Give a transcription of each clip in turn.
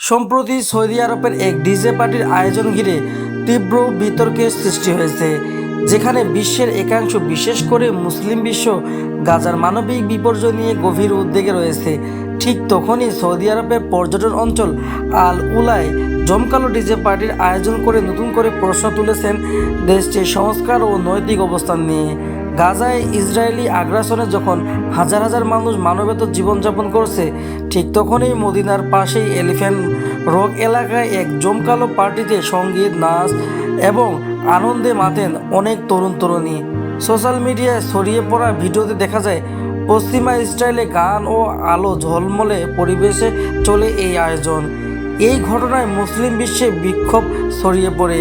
সম্প্রতি সৌদি আরবের এক ডিজে পার্টির আয়োজন ঘিরে তীব্র বিতর্কের সৃষ্টি হয়েছে, যেখানে বিশ্বের একাংশ, বিশেষ করে মুসলিম বিশ্ব, গাজার মানবিক বিপর্যয় নিয়ে গভীর উদ্বেগে রয়েছে। ঠিক তখনই সৌদি আরবের পর্যটন অঞ্চল আল উলায় জমকালো ডিজে পার্টির আয়োজন করে নতুন করে প্রশ্ন তুলেছেন দেশটির সংস্কার ও নৈতিক অবস্থান নিয়ে। গাজায় ইসরায়েলি আগ্রাসনে যখন হাজার হাজার মানুষ মানবেতর জীবনযাপন করছে, ঠিক তখনই মদিনার পাশেই এলিফ্যান্ট রক এলাকায় এক জমকালো পার্টিতে সংগীত, নাচ এবং আনন্দে মাতেন অনেক তরুণ তরুণী। সোশ্যাল মিডিয়ায় ছড়িয়ে পড়া ভিডিওতে দেখা যায়, পশ্চিমা স্টাইলে গান ও আলো ঝলমলে পরিবেশে চলে এই আয়োজন। এই ঘটনায় মুসলিম বিশ্বে বিক্ষোভ ছড়িয়ে পড়ে।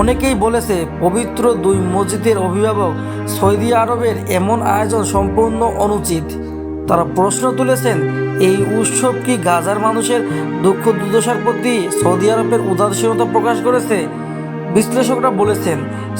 অনেকেই বলেছে, পবিত্র দুই মসজিদের অভিভাবক সৌদি আরবের এমন আয়োজন সম্পূর্ণ অনুচিত। তারা প্রশ্ন তুলেছেন, এই উৎসব কি গাজার মানুষের দুঃখ দুর্দশার প্রতি সৌদি আরবের উদাসীনতা প্রকাশ করেছে? বিশ্লেষকরা বলেছেন,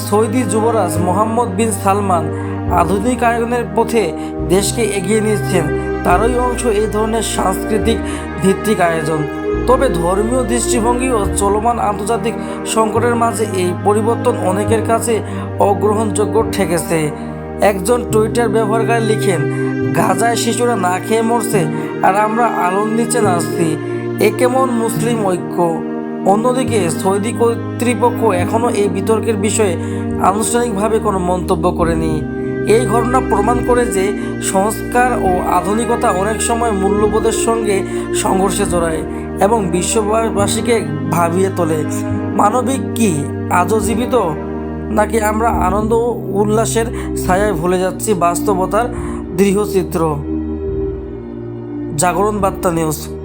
সৌদি যুবরাজ মোহাম্মদ বিন সালমান আধুনিক আয়োজনের পথে দেশকে এগিয়ে নিচ্ছেন তারই অংশ এই ধরনের সাংস্কৃতিক ভিত্তিক আয়োজন। তবে ধর্মীয় দৃষ্টিভঙ্গি ও চলমান আন্তর্জাতিক সংকটের মাঝে এই পরিবর্তন অনেকের কাছে অগ্রহণযোগ্য ঠেকেছে। একজন টুইটার ব্যবহারকারী লিখেন, গাজায় শিশুরা না খেয়ে মরছে আর আমরা আলোর নিচে নাচছি। এ কেমন মুসলিম ঐক্য? অন্যদিকে সৌদি কর্তৃপক্ষ এখনও এই বিতর্কের বিষয়ে আনুষ্ঠানিকভাবে কোনো মন্তব্য করেনি। এই ঘটনা প্রমাণ করে যে সংস্কার ও আধুনিকতা অনেক সময় মূল্যবোধের সঙ্গে সংঘর্ষে জড়ায় এবং বিশ্ববাসীকে ভাবিয়ে তোলে। মানবিক কি? আজও জীবিত? নাকি আমরা আনন্দ উল্লাসের ছায়ায় ভুলে যাচ্ছি বাস্তবতার দৃঢ়চিত্র? জাগরণ বার্তা নিউজ।